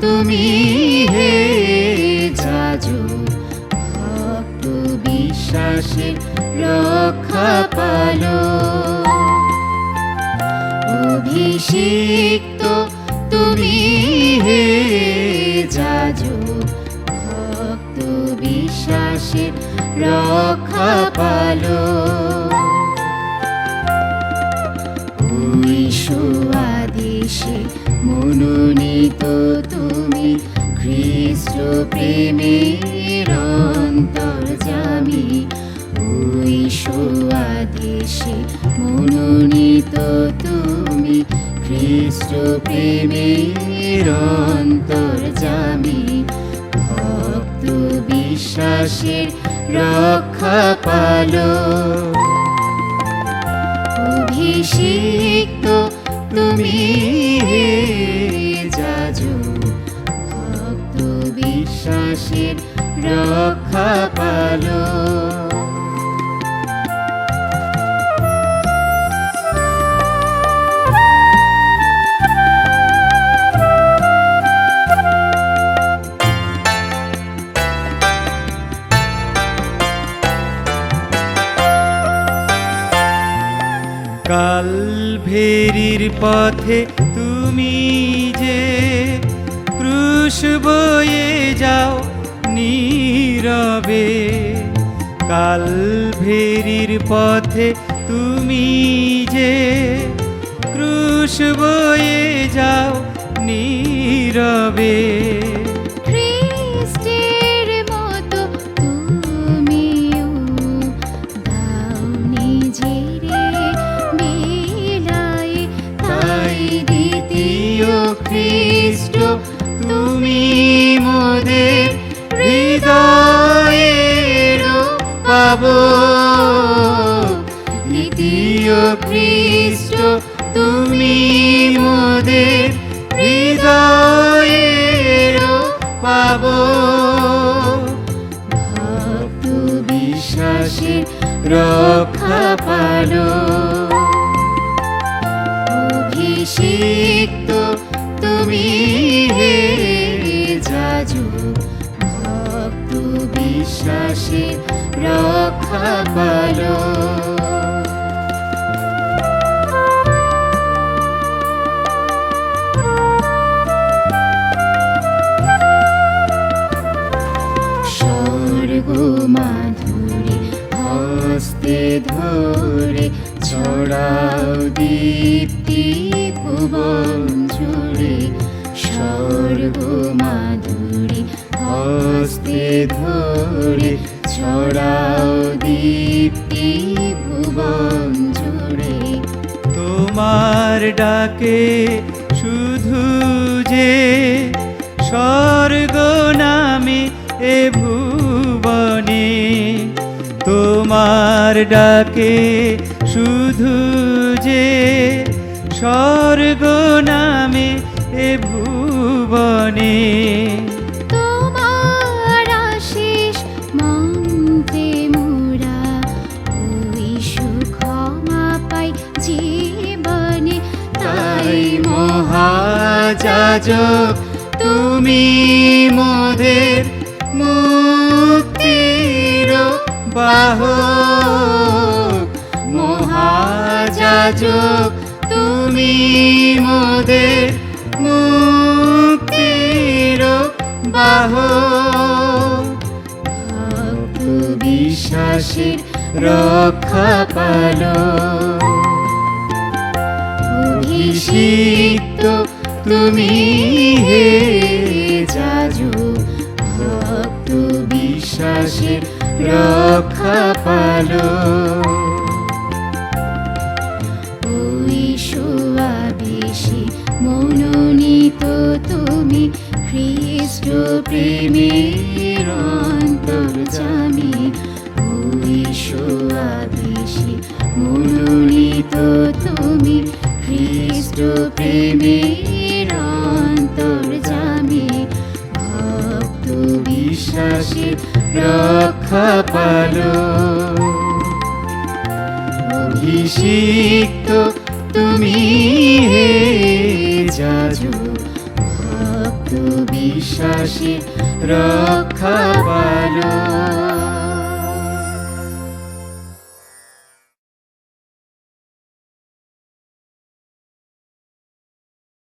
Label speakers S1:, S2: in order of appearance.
S1: তুমি হে যাজু ভক্ত বিশ্বাসের রক্ষা পালো। অভিষিক্ত তুমি হে যাজু ভক্ত বিশ্বাসের রক্ষা পালো। ওই সুয়াদেশে মনোনীত তুমি খ্রিস্ট প্রেমের অন্তর্জামী ওই সুয়াদেশে মনোনীত তুমি খ্রিস্ট প্রেমের অন্তর্জামী ভক্ত বিশ্বাসের রক্ষা পালো। অভিষিক্ত তুমি বিশ্বাসের রক্ষা পালো।
S2: কালভেরির পথে তুমি যে ক্রুশ বয়ে যাও নীরবে। কালভেরির পথে তুমি যে ক্রুশ বয়ে যাও নীরবে।
S1: খ্রিস্টের পাব। দ্বিতীয় খ্রিস্ট তুমি মোদের হৃদয়ের পাব। ভক্ত বিশ্বাসের রক্ষা পালো। অভিষিক্ত মাধুরী, হস্তে ধরে ছড়াও দীপ্তি ভুবন জুড়ে স্বর্গ মাধুরী, হস্তে ধরে ছড়াও দীপ্তি ভুবন জুড়ে
S2: তোমার ডাকে শুধু যে স্বর্গ নামে এ তোমার ডাকে শুধু যে স্বর্গ নামে এ ভুবনে।
S1: তোমার আশিস মন্তে মোরা ওই সুক্ষমা পাই জীবনে। তাই মহাযাজক তুমি মোদের মুক্তির বাহক মহাযাজক, তুমি মোদের মুক্তির বাহক ভক্ত বিশ্বাসের রক্ষা পালো। অভিষিক্ত তুমি হে যাজু ভক্ত বিশ্বাসের রক্ষা পালো ওই সুয়াবেশে মনোনীত তুমি খ্রিস্ট প্রেমের অন্তর্জামী ওই সুয়াবেশে মনোনীত তুমি খ্রিস্ট প্রেমের অন্তর্জামী ভক্ত বিশ্বাসের রক্ষা পালো অভিষিক্ত তুমি হে যাজু ভক্ত বিশ্বাসী রক্ষা পালো